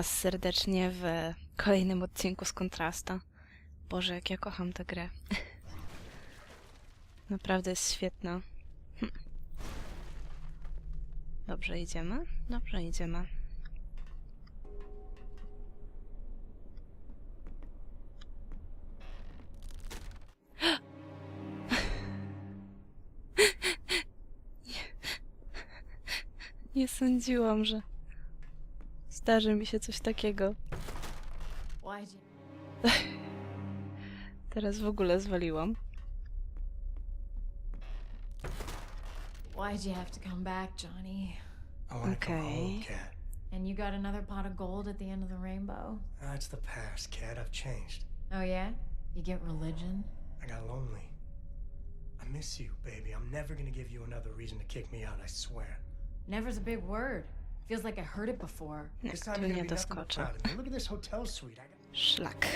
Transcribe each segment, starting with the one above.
Was serdecznie w kolejnym odcinku z Kontrasta. Boże, jak ja kocham tę grę. Naprawdę jest świetna. Dobrze idziemy? Dobrze idziemy. Nie sądziłam, że zdarzy mi się coś takiego. Why'd you? Teraz w ogóle zwaliłam. Why'd you have to come back, Johnny? Oh, I want to come home, Okay. Cat. And you got another pot of gold at the end of the rainbow? Ah, That's the past, Cat. I've changed. Oh yeah? You get religion? I got lonely. I miss you, baby. I'm never gonna give you another reason to kick me out, I swear. Never's a big word. Feels like I heard it before. Jak This tu time you're nie gonna be nothing but doskoczę. proud of me. Look at this hotel suite. I got... Szlak.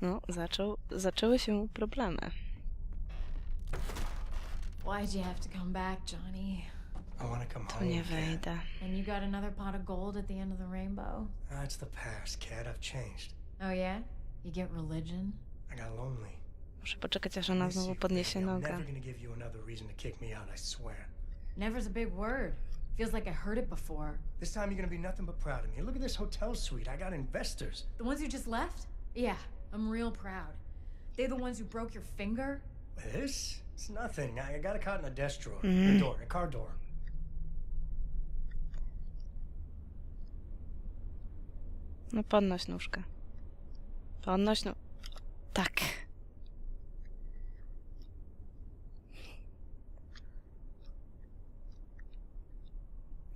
No, zaczął, zaczęły się problemy. Why'd you have to come back, Johnny? I want to come Tu home, nie wejdę. And you got another pot of gold at the end of the rainbow? Ah, That's the past, Cat. I've changed. Oh yeah? You get religion? I got lonely. Muszę poczekać, aż I ona miss znowu you, podniesie baby. I'm nogę. never gonna give you another reason to kick me out, I swear. Never's a big word. Feels like I heard it before. This time you're gonna be nothing but proud of me. Look at this hotel suite. I got investors. The ones who just left? Yeah, I'm real proud. They're the ones who broke your finger? This? It's nothing. I I got a caught in a desk drawer. Mhm. A door, a car door. No podnoś nóżkę. Podnoś no... Tak.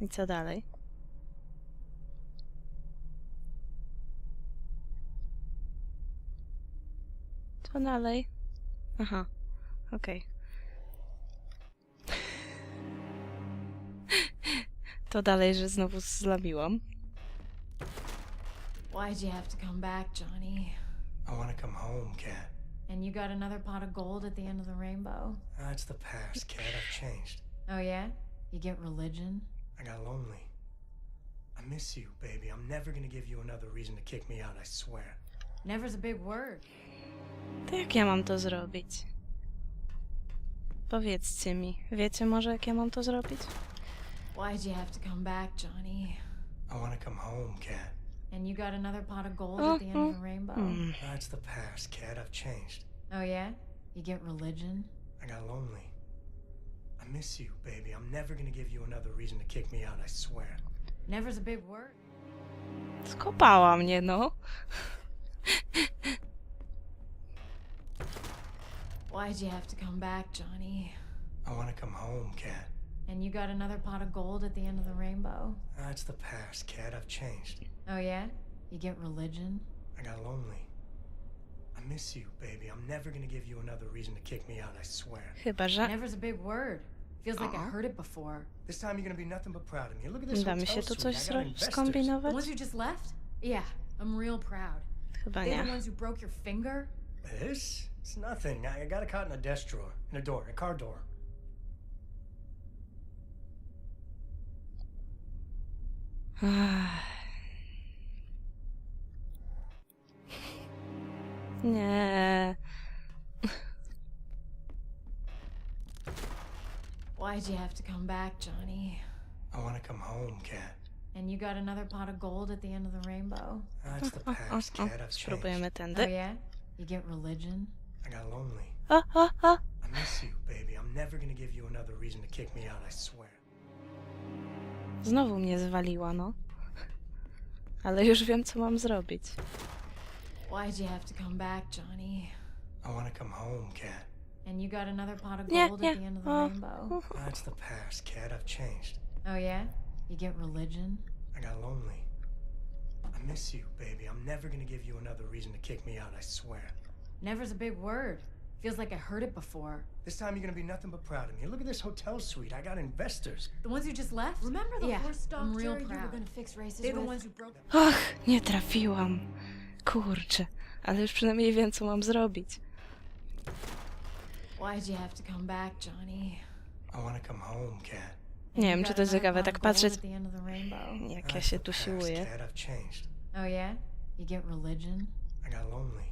I co dalej? Co dalej? Aha, okej. To dalej, że znowu zlabiłam. Why'd you have to come back, Johnny? I want to come home, Cat. And you got another pot of gold at the end of the rainbow? Ah, That's the past, Cat. I've changed. Oh yeah? You get religion? I got lonely. I miss you, baby. I'm never gonna give you another reason to kick me out, I swear. Never's a big word. To jak ja mam to zrobić? Powiedzcie mi, wiecie może jak ja mam to zrobić? Why'd you have to come back, Johnny? I want to come home, Cat. And you got another pot of gold at the end of the rainbow? Hmm. That's the past, Cat. I've changed. Oh yeah? You get religion? I got lonely. I miss you, baby. I'm never gonna give you another reason to kick me out, I swear. Never's a big word. Skopała mnie, no. Why'd you have to come back, Johnny? I want to come home, Cat. And you got another pot of gold at the end of the rainbow? That's the past, Cat. I've changed. Oh yeah? You get religion? I got lonely. I miss you, baby. I'm never gonna give you another reason to kick me out, I swear. Chyba, że Never's a big word. Feels like I Aw. heard it before. This time you're gonna be nothing but proud of me. Look at this da mi hotel się tu suite. coś I got zro- investors. The skombinować? ones who just left? Yeah, I'm real proud. Chyba They the nie. ones who broke your finger? This? It's nothing. I I got a caught in a desk drawer, in a door, a car door. Ach. Nie. Why'd you have to come back, Johnny? I want to come home, Cat. And you got another pot of gold at the end of the rainbow? That's the past. Cat. I've changed. Spróbujemy Oh yeah? You get religion? I got lonely. I miss you, baby. I'm never gonna give you another reason to kick me out, I swear. Znowu mnie zwaliła, no. Ale już wiem, co mam zrobić. Why'd you have to come back, Johnny? I want to come home, Cat. And you got another pot of Nie, gold nie. at the end of the O, rainbow? That's the past, Cat. I've changed. Oh yeah? You get religion? I got lonely. I miss you, baby. I'm never gonna give you another reason to kick me out, I swear. Never's a big word. Feels like I heard it before. This time you're gonna be nothing but proud of me. Look at this hotel suite. I got investors. The ones who just left? Remember the yeah, horse I'm real doctor you were proud. gonna fix races They the with? ones who broke Och, nie trafiłam. Kurczę. Ale już przynajmniej wiem, co mam zrobić. Why'd you have to come back, Johnny? I want to come home, Cat. Nie wiem, czy to jest ciekawe, tak patrzeć, At the end of the rainbow. jak ja That's się the tu past, siłuję. Cat, I've changed. Oh yeah? You get religion? I got lonely.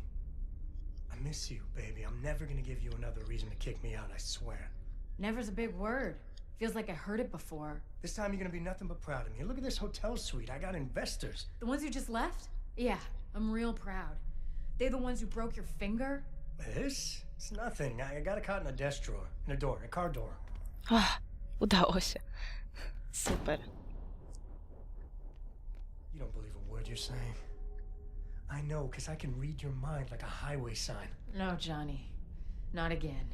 I miss you, baby. I'm never gonna give you another reason to kick me out, I swear. Never's a big word. Feels like I heard it before. This time you're gonna be nothing but proud of me. Look at this hotel suite. I got investors. The ones who just left? Yeah, I'm real proud. They the ones who broke your finger? This? It's nothing. I I got it caught in a desk drawer, in a door, a car door. Ach, udało się. Super. You don't believe a word you're saying. I know, because I can read your mind like a highway sign. No, Johnny. Not again.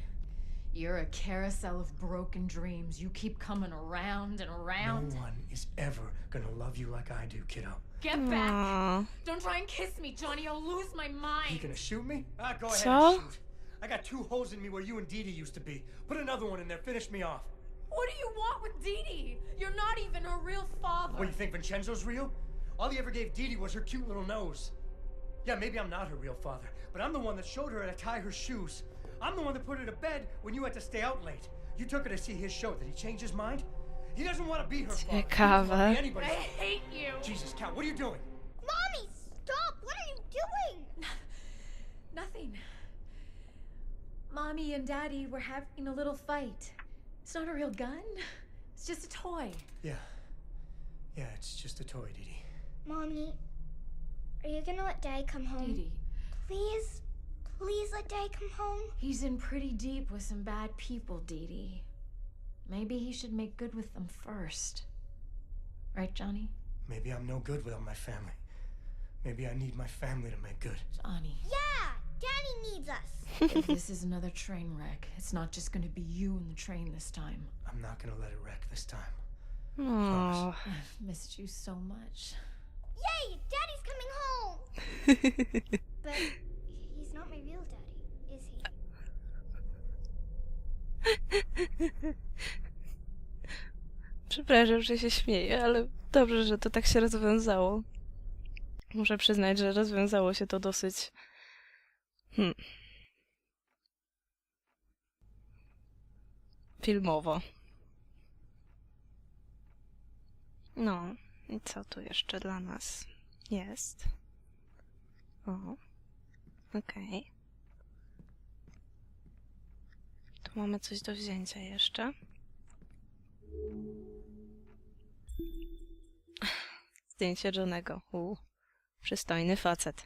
You're a carousel of broken dreams. You keep coming around and around. No one is ever gonna love you like I do, kiddo. Get back! Aw, Don't try and kiss me, Johnny. I'll lose my mind. You mind. gonna shoot me? Ah, go ahead So? and shoot. I got two holes in me where you and Dee Dee used to be. Put another one in there. Finish me off. What do you want with Dee Dee? You're not even her real father. What, you think Vincenzo's real? All he ever gave Dee Dee was her cute little nose. Yeah, maybe I'm not her real father, but I'm the one that showed her how to tie her shoes. I'm the one that put her to bed when you had to stay out late. You took her to see his show. Did he change his mind? He doesn't want to be her father. He doesn't Ciekawe. be I hate you. Jesus, Cat, what are you doing? Mommy, stop! What are you doing? Nothing. Mommy and Daddy were having a little fight. It's not a real gun. It's just a toy. Yeah. Yeah, it's just a toy, Dee Dee. Mommy, are you gonna let Dad come home? Dee Dee, Please, please let Dad come home. he's in pretty deep with some bad people, Dee Dee. Maybe he should make good with them first. Right, Johnny? Maybe I'm no good without my family. Maybe I need my family to make good. Johnny. Yeah, Daddy needs us. if this is another train wreck, it's not just gonna be you and the train this time. I'm not gonna let it wreck this time. Aw. I've missed you so much. Yay, Daddy's coming home. But he's not my real daddy, is he? Przepraszam, że się śmieję, ale dobrze, że to tak się rozwiązało. Muszę przyznać, że rozwiązało się to dosyć. Hmm. Filmowo. No, i co tu jeszcze dla nas jest? O, okej. Tu mamy coś do wzięcia jeszcze. Zdjęcie Johnego. U, przystojny facet.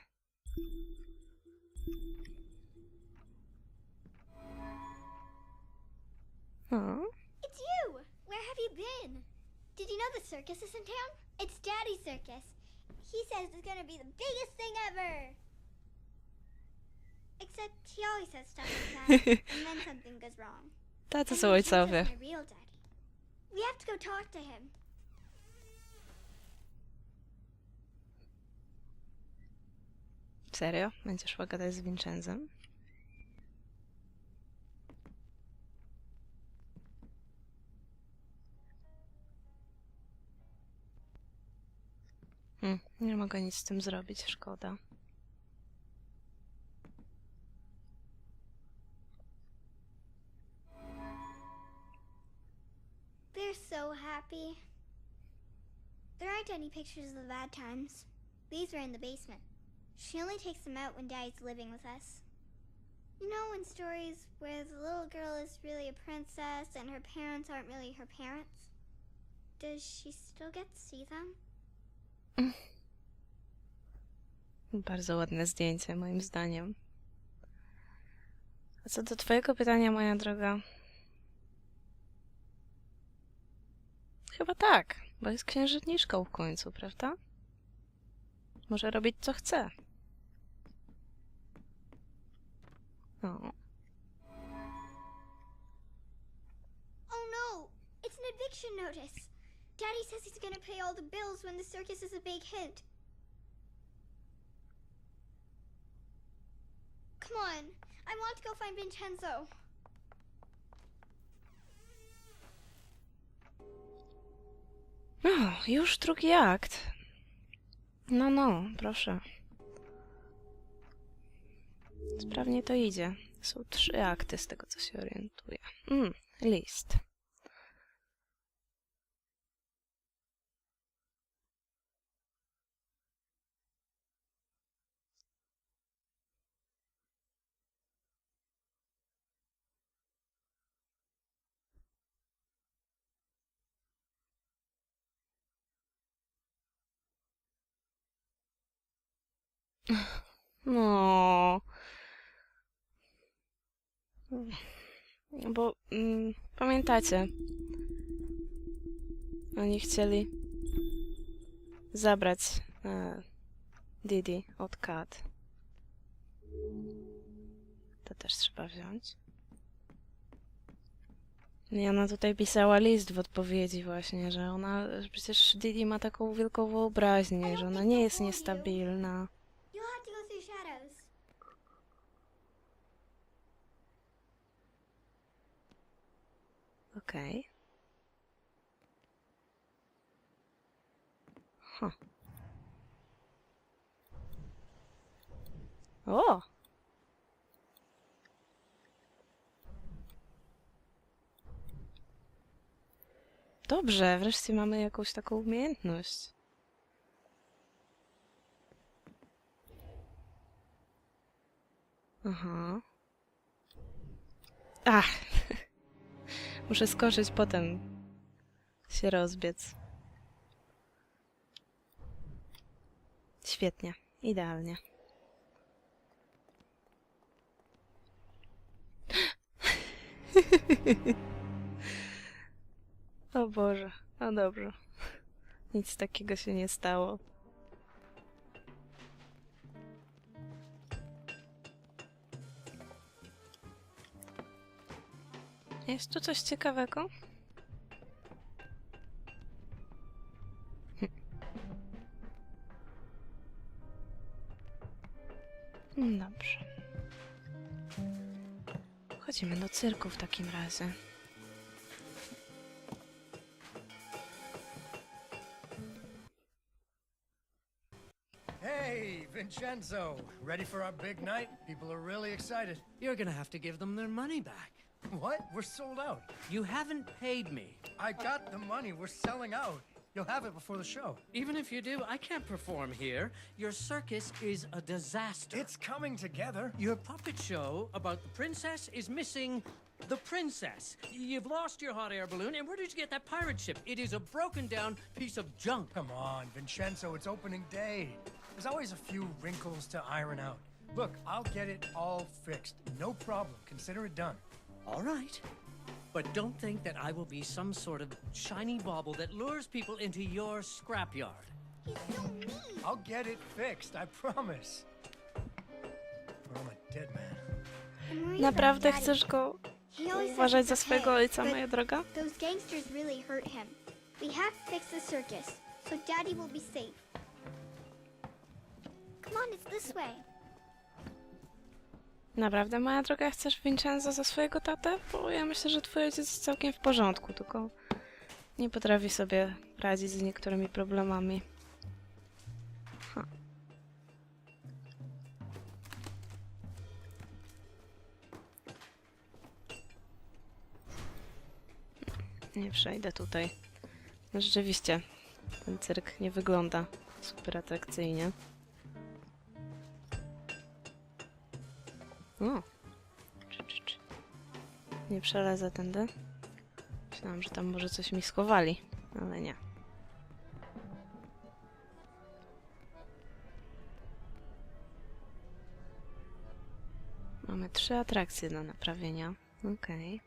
O, It's you. Where have you been? Did you know the circus is in town? It's Daddy's circus. He says it's gonna be the biggest thing ever. Except he always says stuff like that, and then something goes wrong. And są Vincenzo's my real daddy. We have to go talk to him. Serio? Będziesz szła gadać z Vincenzem? Hmm, nie mogę nic z tym zrobić, szkoda. They're so happy. There aren't any pictures of the bad times. These were in the basement. She only takes them out when Daddy's living with us. You know, in stories where the little girl is really a princess and her parents aren't really her parents? Does she still get to see them? Bardzo ładne zdjęcie, moim zdaniem. A co do twojego pytania, moja droga? Chyba tak, bo jest księżniczką w końcu, prawda? Może robić co chce. O, Oh no! It's an eviction notice! Daddy says he's gonna pay all the bills when the circus is a big hit. Come on, I want to go find Vincenzo. no, już drugi akt. No, no, proszę. Sprawnie to idzie. Są trzy akty z tego, co się orientuje. Mm, list. No. Bo mm, pamiętacie, oni chcieli zabrać e, Didi od Kat. To też trzeba wziąć. I ona tutaj pisała list w odpowiedzi właśnie, że ona, że przecież Didi ma taką wielką wyobraźnię, że ona nie jest niestabilna. Okej. Huh. O! Dobrze, wreszcie mamy jakąś taką umiejętność. Aha. Ach! Muszę skoczyć potem się rozbiec. Świetnie, idealnie. o Boże, no dobrze. Nic takiego się nie stało. Jest tu coś ciekawego? Hm. Dobrze. Chodzimy do cyrku w takim razie. Hey, Vincenzo. Ready for our big night? People are really excited. You're gonna have to give them their money back. What? We're sold out. You haven't paid me. I got the money. We're selling out. You'll have it before the show. Even if you do, I can't perform here. Your circus is a disaster. It's coming together. Your puppet show about the princess is missing the princess. You've lost your hot air balloon, and where did you get that pirate ship? It is a broken down piece of junk. Come on, Vincenzo. It's opening day. There's always a few wrinkles to iron out. Look, I'll get it all fixed. No problem. Consider it done. All right. But don't think that I will be some sort of shiny bauble that lures people into your scrapyard. He's so mean. I'll get it fixed. I promise. Or I'm a dead man. I'm worried about Naprawdę Daddy. chcesz go He always says uważać za swojego ojca, moja droga? Those gangsters really hurt him. We have to fix the circus, so Daddy will be safe. Come on, it's this way. Naprawdę, moja droga, chcesz Vincenzo za swojego tatę? Bo ja myślę, że twój ojciec jest całkiem w porządku, tylko nie potrafi sobie radzić z niektórymi problemami. Ha. Nie przejdę tutaj. No rzeczywiście, ten cyrk nie wygląda super atrakcyjnie. O. Czy, czy, czy. Nie przelezę tędy. Myślałam, że tam może coś mi schowali, ale nie. Mamy trzy atrakcje do naprawienia. Okej.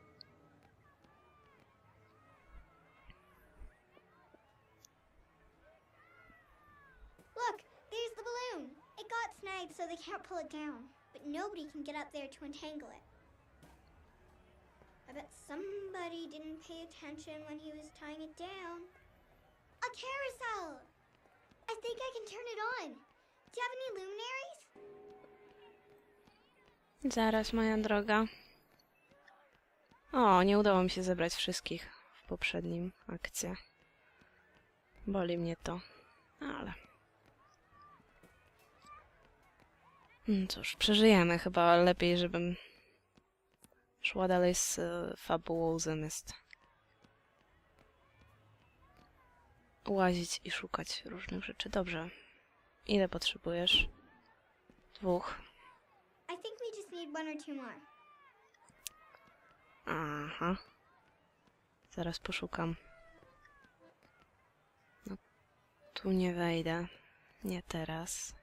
Look, there's the balloon. It got snagged so they can't pull it down, but nobody can get up there to entangle it. I bet somebody didn't pay attention when he was tying it down. A carousel! I think I can turn it on. Do you have any luminaries? Zaraz, moja droga. O, nie udało mi się zebrać wszystkich w poprzednim akcie. Boli mnie to, ale... Cóż, przeżyjemy. Chyba lepiej, żebym szła dalej z e, fabułą, zamiast łazić i szukać różnych rzeczy. Dobrze. Ile potrzebujesz? Dwóch. I think we just need one or two more. Aha. Zaraz poszukam. No, tu nie wejdę. Nie teraz.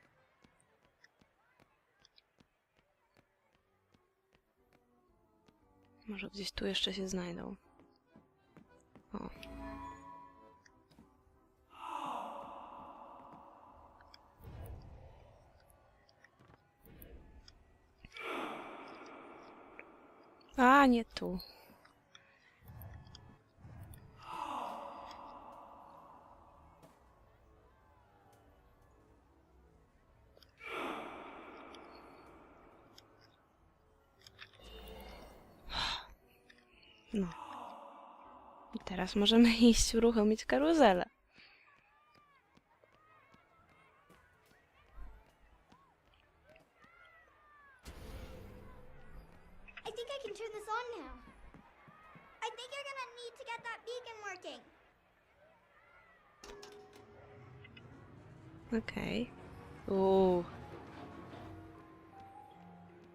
Może gdzieś tu jeszcze się znajdą. O. A, nie tu. No. I teraz możemy iść uruchomić karuzelę. I think I can turn this on now. I think you're gonna need to get that beacon working. Okej. Uuu.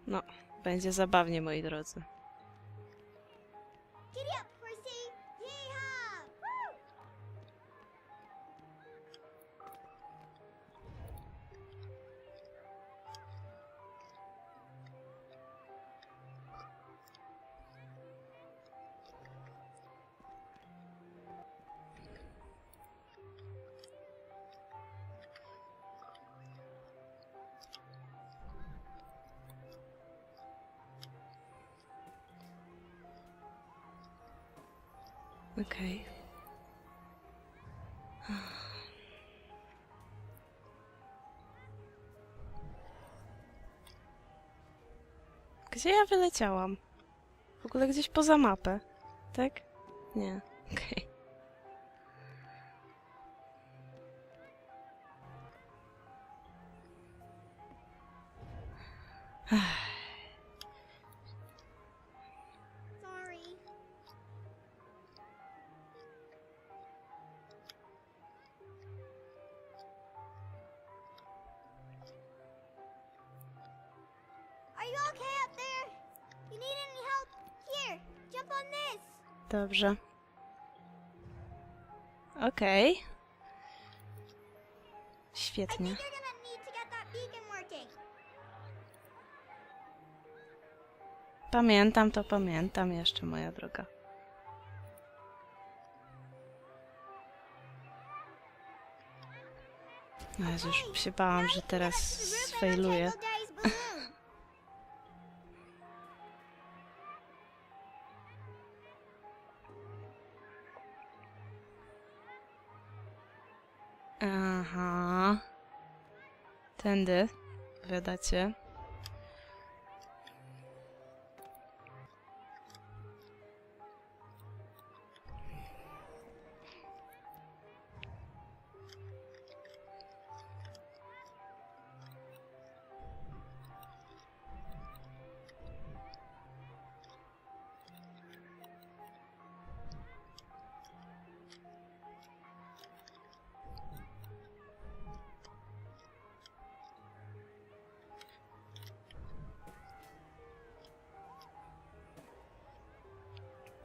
No, będzie zabawnie, moi drodzy. Giddy up, Okej. Gdzie ja wyleciałam? W ogóle gdzieś poza mapę, tak? Nie. Okej. Sorry. You okay up there? You need any help? Here, jump on this. Dobrze. Okej. I Świetnie. Pamiętam to, pamiętam jeszcze, moja droga. No już się bałam, że teraz sfejluję. Aha. Tędy, powiadacie.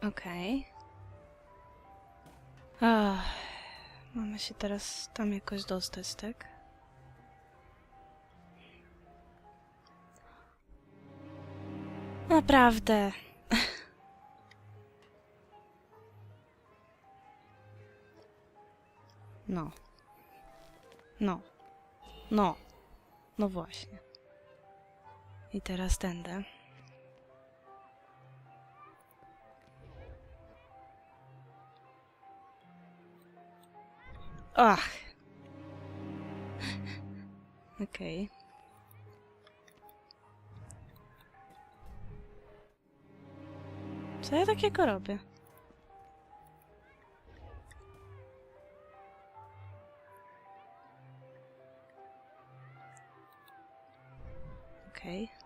Okej. Ach, Mamy się teraz tam jakoś dostać, tak? Naprawdę. No. No. No. No właśnie. I teraz tędy. Ach. Okej. Co ja takiego robię? Okej. Już?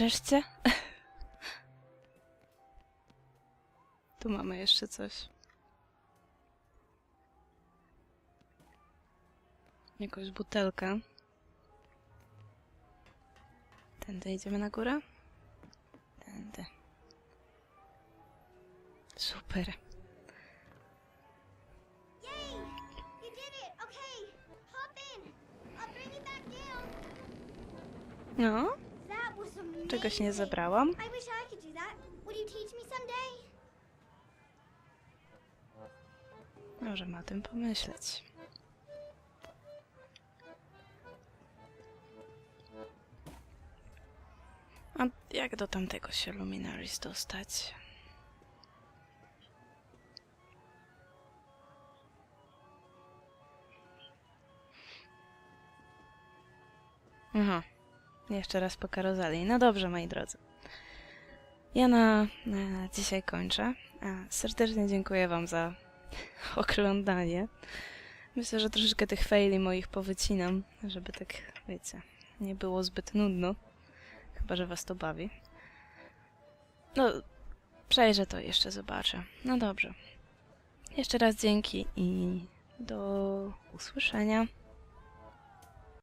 Wreszcie? tu mamy jeszcze coś. Jakąś butelkę. Tędy idziemy na górę? Tędy. Super. No. Czegoś nie zebrałam. Someday? Możemy o tym pomyśleć. A jak do tamtego się Luminaris dostać? Aha, jeszcze raz po karuzeli. No dobrze, moi drodzy. Ja na, na dzisiaj kończę. A, serdecznie dziękuję Wam za oglądanie. Myślę, że troszeczkę tych faili moich powycinam, żeby tak, wiecie, nie było zbyt nudno. Chyba, że was to bawi. No, przejrzę to jeszcze, zobaczę. No dobrze. Jeszcze raz dzięki i do usłyszenia.